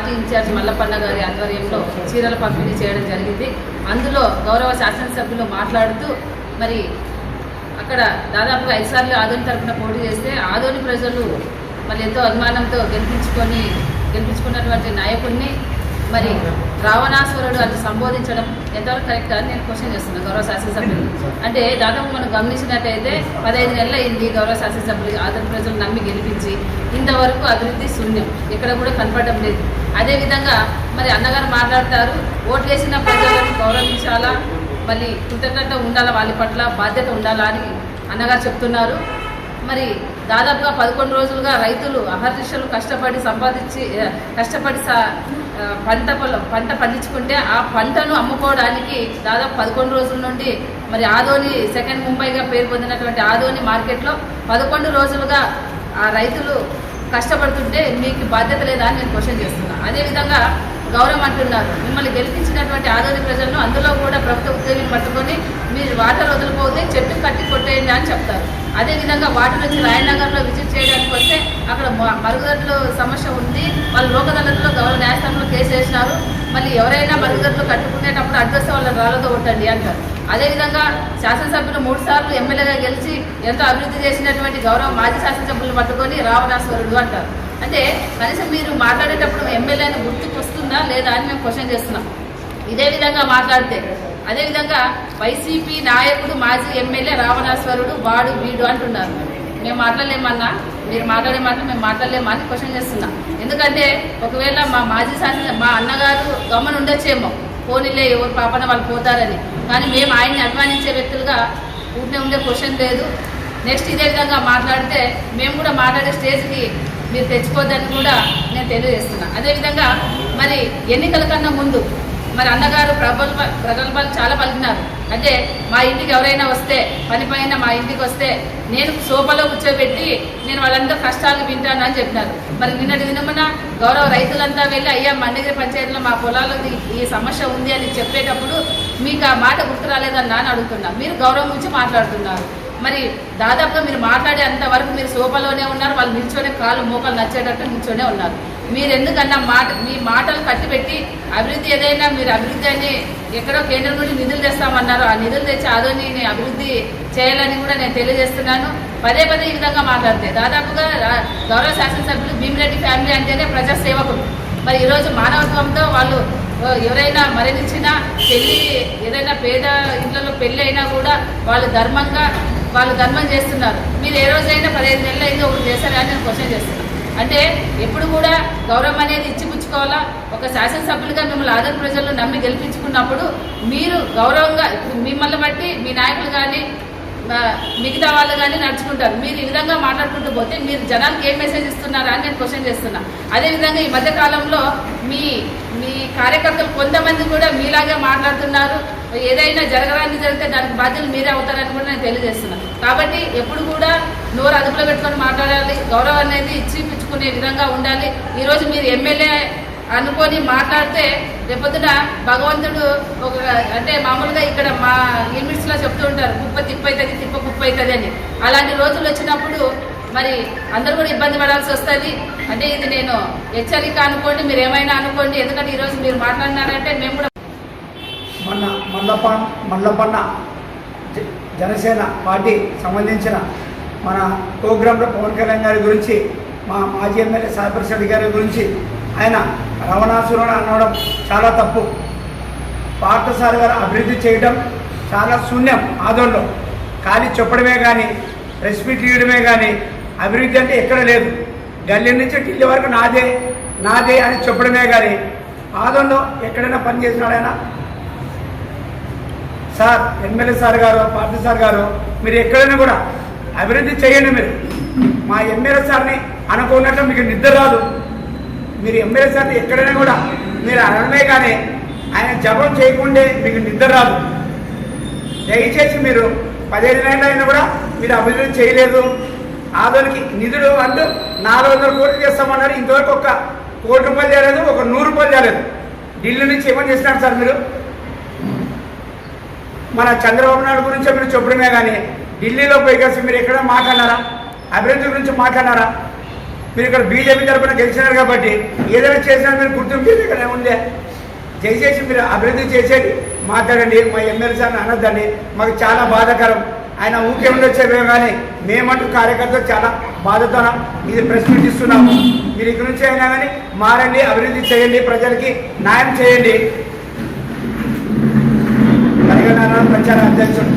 Party incharge Mallapanna గారి ఆధ్వర్యంలో చీరల పంపిణీ చేయడం జరిగింది. అందులో గౌరవ శాసనసభ్యులు మాట్లాడుతూ మరి అక్కడ దాదాపుగా ఐదుసార్లు ఆదోని తరఫున పోటీ చేస్తే ఆదోని ప్రజలు మరి ఎంతో అభిమానంతో గెలిపించుకొని గెలిపించుకున్నటువంటి నాయకుడిని మరి రావణాసురుడు అని సంబోధించడం ఎంతవరకు కరెక్ట్ అని నేను క్వశ్చన్ చేస్తున్నాను గౌరవ శాసనసభ్యులు. అంటే దాదాపు మనం గమనించినట్టయితే పదహైదు నెలలు అయింది గౌరవ శాసనసభ్యులు ఆదరణ ప్రజలు నమ్మి గెలిపించి ఇంతవరకు అభివృద్ధి శూన్యం. ఇక్కడ కూడా కనపడడం లేదు. అదేవిధంగా మరి అన్నగారు మాట్లాడతారు ఓట్లేసిన ప్రజలను గౌరవించాలా? మళ్ళీ కృతజ్ఞత ఉండాలా వాళ్ళ పట్ల? బాధ్యత ఉండాలా అని అన్నగారు చెప్తున్నారు. మరి దాదాపుగా పదకొండు రోజులుగా రైతులు అహర్నిశలు కష్టపడి సంపాదించి కష్టపడి సా పంట పొలం పంట పండించుకుంటే ఆ పంటను అమ్ముకోవడానికి దాదాపు పదకొండు రోజుల నుండి మరి ఆదోని సెకండ్ ముంబైగా పేరు పొందినటువంటి ఆదోని మార్కెట్లో పదకొండు రోజులుగా ఆ రైతులు కష్టపడుతుంటే మీకు బాధ్యత లేదా అని నేను క్వశ్చన్ చేస్తున్నా. అదేవిధంగా గౌరవం అంటున్నారు మిమ్మల్ని గెలిపించినటువంటి ఆదోని ప్రజలను అందులో కూడా ప్రభుత్వ ఉద్యోగిని పట్టుకొని మీరు వాటర్ వదిలిపోతే చెట్టు కట్టి కొట్టేయండి అని చెప్తారు. అదేవిధంగా వాటి నుంచి రాయనగర్లో విజిట్ చేయడానికి వస్తే అక్కడ మరుగుదొడ్లు సమస్య ఉంది. వాళ్ళు లోకదళతలో గౌరవ న్యాయస్థానంలో కేసు వేసినారు. మళ్ళీ ఎవరైనా మరుగుదొడ్లు కట్టుకునేటప్పుడు అడ్రస్ వాళ్ళ రాళ్ళతో కొట్టండి అంటారు. అదేవిధంగా శాసనసభ్యులు మూడు సార్లు ఎమ్మెల్యేగా గెలిచి ఎంతో అభివృద్ధి చేసినటువంటి గౌరవ మాజీ శాసనసభ్యులు పట్టుకొని రావణాశ్వరుడు అంటారు. అంటే కనీసం మీరు మాట్లాడేటప్పుడు ఎమ్మెల్యేని గుర్తుకు వస్తుందా లేదా అని మేము క్వశ్చన్ చేస్తున్నాం. ఇదే విధంగా మాట్లాడితే అదేవిధంగా వైసీపీ నాయకుడు మాజీ ఎమ్మెల్యే రావణాశ్వరుడు వాడు వీడు అంటున్నారు. మేము మాట్లాడలేమన్నా? మీరు మాట్లాడే మాత్రం మేము మాట్లాడలేమా అని క్వశ్చన్ చేస్తున్నాం. ఎందుకంటే ఒకవేళ మా మాజీ శాసన మా అన్నగారు గమని ఉండొచ్చేమో. పోనీలే ఎవరు పాపన వాళ్ళు పోతారని. కానీ మేము ఆయన్ని అభిమానించే వ్యక్తులుగా ఊరినే ఉండే క్వశ్చన్ లేదు. నెక్స్ట్ ఇదే విధంగా మాట్లాడితే మేము కూడా మాట్లాడే స్టేజ్కి మీరు తెచ్చుకోవద్దని కూడా నేను తెలియజేస్తున్నా. అదేవిధంగా మరి ఎన్నికల కన్నా ముందు మరి అన్నగారు ప్రగల్భ ప్రగల్భాలు చాలా పలికినారు. అంటే మా ఇంటికి ఎవరైనా వస్తే పని పైన మా ఇంటికి వస్తే నేను సోఫాలో కూర్చోబెట్టి నేను వాళ్ళందరూ కష్టాలు వింటాను అని చెప్పినారు. మరి నిన్నటి దినమున గౌరవ రైతులంతా వెళ్ళి అయ్యా మండగిరి పంచాయతీలో మా పొలాల్లో ఈ- ఈ సమస్య ఉంది అని చెప్పేటప్పుడు మీకు ఆ మాట గుర్తు రాలేదన్నా అని అడుగుతున్నా. మీరు గౌరవం గురించి మాట్లాడుతున్నారు. మరి దాదాపుగా మీరు మాట్లాడే అంతవరకు మీరు సోఫాలోనే ఉన్నారు వాళ్ళు నిల్చొనే కాళ్ళు మోకాలు నచ్చేటట్టు నిల్చొనే ఉన్నారు. మీరు ఎందుకన్నా మాట మీ మాటలు కట్టిపెట్టి అభివృద్ధి ఏదైనా మీరు అభివృద్ధి అని ఎక్కడో కేంద్రం నుండి నిధులు తెస్తామన్నారు. ఆ నిధులు తెచ్చి ఆదోని అభివృద్ధి చేయాలని కూడా నేను తెలియజేస్తున్నాను. పదే పదే ఈ విధంగా మాట్లాడితే దాదాపుగా గౌరవ శాసనసభ్యులు భీమిరెడ్డి ఫ్యామిలీ అంటేనే ప్రజా సేవకులు మరి ఈరోజు మానవత్వంతో వాళ్ళు ఎవరైనా మరణించినా పెళ్ళి ఏదైనా పేద ఇళ్ళలో పెళ్ళి అయినా కూడా వాళ్ళు ధర్మంగా వాళ్ళు ధర్మం చేస్తున్నారు. మీరు ఏ రోజైనా పదిహేను నెలలు అయిందో ఒకటి చేశారా అని నేను క్వశ్చన్ చేస్తున్నాను అంటే ఎప్పుడు కూడా గౌరవం అనేది ఇచ్చిపుచ్చుకోవాలా? ఒక శాసనసభ్యులుగా మిమ్మల్ని ఆదరణ ప్రజలు నమ్మి గెలిపించుకున్నప్పుడు మీరు గౌరవంగా మిమ్మల్ని బట్టి మీ నాయకులు కానీ మిగతా వాళ్ళు కానీ నడుచుకుంటారు. మీరు ఈ విధంగా మాట్లాడుకుంటూ పోతే మీరు జనానికి ఏం మెసేజ్ ఇస్తున్నారా అని నేను క్వశ్చన్ చేస్తున్నా. అదేవిధంగా ఈ మధ్య కాలంలో మీ మీ కార్యకర్తలు కొంతమంది కూడా మీలాగే మాట్లాడుతున్నారు. ఏదైనా జరగరాని జరిగితే దానికి బాధ్యతలు మీరే అవుతారని కూడా నేను తెలియజేస్తున్నాను కాబట్టి ఎప్పుడు కూడా నోరు అదుపులో పెట్టుకొని మాట్లాడాలి. గౌరవం అనేది ఇచ్చి పుచ్చుకునే విధంగా ఉండాలి. ఈరోజు మీరు ఎమ్మెల్యే అనుకొని మాట్లాడితే రేపొద్దున భగవంతుడు ఒక అంటే మామూలుగా ఇక్కడ మా లిమిట్స్లో చెప్తూ ఉంటారు కుప్ప తిప్పైతుంది అవుతుంది తిప్ప కుప్ప అవుతుంది అని. అలాంటి రోజులు వచ్చినప్పుడు మరి అందరూ కూడా ఇబ్బంది పడాల్సి వస్తుంది. అంటే ఇది నేను హెచ్చరిక అనుకోండి మీరు ఏమైనా అనుకోండి ఎందుకంటే ఈరోజు మీరు మాట్లాడినారంటే మేము కూడా మొన్న మల్లప మల్లపన్న జనసేన పార్టీ సంబంధించిన మన ప్రోగ్రాంలో పవన్ కళ్యాణ్ గారి గురించి మా మాజీ ఎమ్మెల్యే సాయిప్రసాద్ గారి గురించి ఆయన రవణాసురుడు అనడం చాలా తప్పు. పార్థసారి గారు అభివృద్ధి చేయడం చాలా శూన్యం ఆదోళనలో ఖాళీ చెప్పడమే కానీ ప్రెస్ మీట్ ఇవ్వడమే కానీ అభివృద్ధి అంటే ఎక్కడ లేదు. గల్లీ నుంచి ఢిల్లీ వరకు నాదే నాదే అని చెప్పడమే కానీ ఆదోళనలో ఎక్కడైనా పని చేసినాడు సార్ ఎమ్మెల్యే సార్ గారు పార్టీ సార్ గారు మీరు ఎక్కడైనా కూడా అభివృద్ధి చేయండి మీరు. మా ఎమ్మెల్యే సార్ని అనుకున్నట్టు మీకు నిద్ర రాదు. మీరు ఎమ్మెల్యే సార్ని ఎక్కడైనా కూడా మీరు అనడమే కానీ ఆయన జపం చేయకుండే మీకు నిద్ర రాదు. దయచేసి మీరు పదిహేను నెలలు అయినా కూడా మీరు అభివృద్ధి చేయలేదు. ఆదోనికి నిధులు అంటూ నాలుగు వందల కోట్లు చేస్తామన్నారు. ఇంతవరకు ఒక కోటి రూపాయలు చేయలేదు ఒక నూరు రూపాయలు చేయలేదు. ఢిల్లీ నుంచి ఏమని చేస్తున్నారు సార్ మీరు? మన చంద్రబాబు నాయుడు గురించి మీరు చెప్పడమే కానీ ఢిల్లీలో పోయి కలిసి మీరు ఎక్కడ మాట్లాడారా అభివృద్ధి గురించి మాట్లాడారా మీరు ఇక్కడ బీజేపీ తరఫున గెలిచినారు కాబట్టి ఏదైనా చేసినా మీరు గుర్తింపు ఇక్కడ ఏముందే దయచేసి మీరు అభివృద్ధి చేసేది మాట్లాడండి మా ఎమ్మెల్యే అని అనొద్దండి. మాకు చాలా బాధాకరం. ఆయన ఊకే ఉండొచ్చేవే కానీ మేమంటూ కార్యకర్తలు చాలా బాధతో ఇది ప్రెస్ ఇస్తున్నాము. మీరు ఇక్కడ నుంచి అయినా కానీ మారండి అభివృద్ధి చేయండి ప్రజలకి న్యాయం చేయండి. తెలంగాణ ప్రచార అధ్యక్షుడు.